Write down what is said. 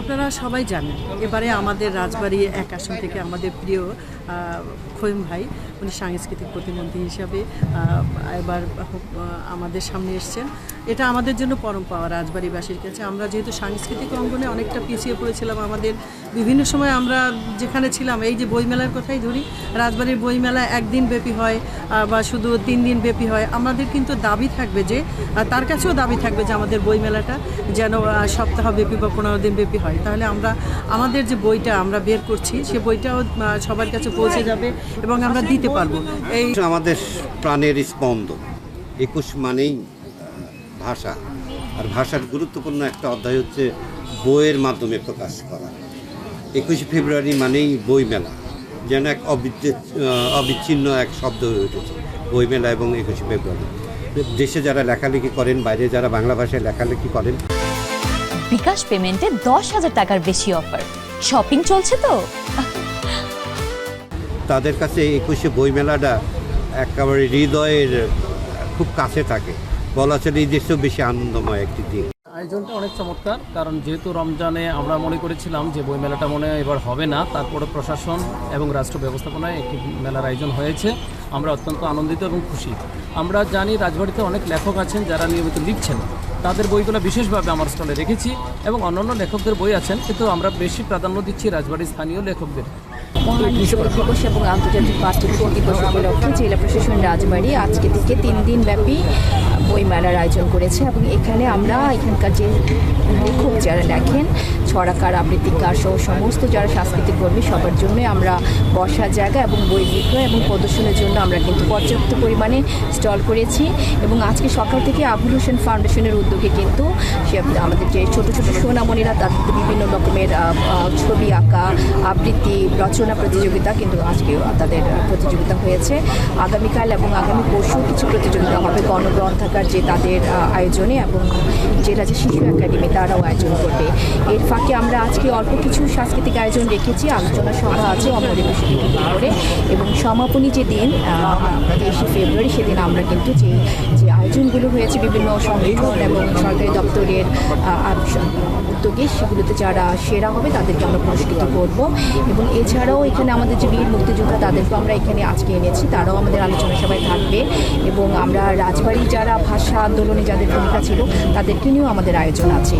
আপনারা সবাই জানেন, এবারে আমাদের রাজবাড়ি এক আসন থেকে আমাদের প্রিয় খৈম ভাই, উনি সাংস্কৃতিক প্রতিমন্ত্রী হিসাবে এবার আমাদের সামনে এসছেন। এটা আমাদের জন্য পরম পাওয়া রাজবাড়িবাসীর কাছে। আমরা যেহেতু সাংস্কৃতিক অঙ্গনে অনেকটা পিছিয়ে পড়েছিলাম আমাদের, বিভিন্ন সময় আমরা যেখানে ছিলাম, এই যে বইমেলার কথাই ধরি, রাজবাড়ির বইমেলা একদিন ব্যাপী হয় বা শুধু তিন দিন ব্যাপী হয়। আমাদের কিন্তু দাবি থাকবে যে তার কাছেও দাবি থাকবে যে আমাদের বইমেলাটা যেন সপ্তাহব্যাপী বা পনেরো দিন ব্যাপী হয়। তাহলে আমরা, আমাদের যে বইটা আমরা বের করছি, সে বইটাও সবার কাছে পৌঁছে যাবে এবং আমরা দিতে পারব। এই আমাদের প্রাণের স্পন্দন। একুশ মানেই ভাষা। আর ভাষার গুরুত্বপূর্ণ একটা অধ্যায় হচ্ছে বইয়ের মাধ্যমে প্রকাশ করা। একুশে ফেব্রুয়ারি মানেই বইমেলা যেন এক অবিচ্ছিন্ন এক শব্দ হয়ে উঠেছে বইমেলা এবং একুশে ফেব্রুয়ারি। দেশে যারা লেখালেখি করেন বাইরে যারা বাংলা ভাষায় লেখালেখি করেন। বিকাশ পেমেন্টে দশ হাজার টাকার বেশি অফার। শপিং চলছে তো? তাদের কাছে একুশে বইমেলাটা একেবারে হৃদয়ের খুব কাছে থাকে। বলা চলে দেশেও বেশি আনন্দময় একটি দিন। আয়োজনটা অনেক চমৎকার, কারণ যেহেতু রমজানে আমরা মনে করেছিলাম যে বই মেলাটা মনে এবার হবে না তারপরে প্রশাসন এবং রাষ্ট্র ব্যবস্থাপনায় একটি মেলার আয়োজন হয়েছে। আমরা অত্যন্ত আনন্দিত এবং খুশি। আমরা জানি রাজবাড়িতে অনেক লেখক আছেন যারা নিয়মিত লিখছেন। তাদের বইগুলো বিশেষভাবে আমার স্টলে রেখেছি এবং অন্যান্য লেখকদের বই আছেন, কিন্তু আমরা বেশি প্রাধান্য দিচ্ছি রাজবাড়ির স্থানীয় লেখকদের। মহান শহীদ দিবস এবং আন্তর্জাতিক মাতৃভূমি দিবস উপলক্ষে জেলা প্রশাসন রাজবাড়ি আজকে থেকে তিন দিন ব্যাপী বইমেলার আয়োজন করেছে এবং এখানে আমরা এখানকার যে লেখক যারা লেখেন, ছড়াকার আবৃত্তিকার সহ সমস্ত যারা সাংস্কৃতিক কর্মী, সবার জন্যই আমরা বসার জায়গা এবং বই বিক্রয় এবং প্রদর্শনের জন্য আমরা কিন্তু পর্যাপ্ত পরিমাণে স্টল করেছি এবং আজকে সকাল থেকে আবুল হোসেন ফাউন্ডেশনের উদ্যোগে কিন্তু আমাদের যে ছোট ছোট সোনামণিরা তাদের বিভিন্ন রকমের ছবি আঁকা, আবৃত্তি, রচনা প্রতিযোগিতা, কিন্তু আজকে তাদের প্রতিযোগিতা হয়েছে। আগামীকাল এবং আগামী পরশু কিছু প্রতিযোগিতা হবে। গণগ্রন্থাগার যে তাদের আয়োজনে এবং জেলা যে শিশু একাডেমি, তারাও আয়োজন করবে। এর ফাঁকে আমরা আজকে অল্প কিছু সাংস্কৃতিক আয়োজন রেখেছি। আলোচনা সভা আছে করে। এবং সমাপনী যে দিন তেইশে ফেব্রুয়ারি, সেদিন আমরা কিন্তু যে আয়োজনগুলো হয়েছে বিভিন্ন সংগঠন এবং সরকারি দপ্তরের উদ্যোগে সেগুলোতে যারা সেরা হবে তাদেরকে আমরা পুরস্কৃত করব। এবং এছাড়াও এখানে আমাদের যে বীর মুক্তিযোদ্ধা তাদেরকেও আমরা এখানে আজকে এনেছি, তারাও আমাদের আলোচনা সভায় থাকবে। এবং আমরা রাজবাড়ি যারা ভাষা আন্দোলনে যাদের ভূমিকা ছিল তাদেরকে নিয়েও আমাদের আয়োজন আছে।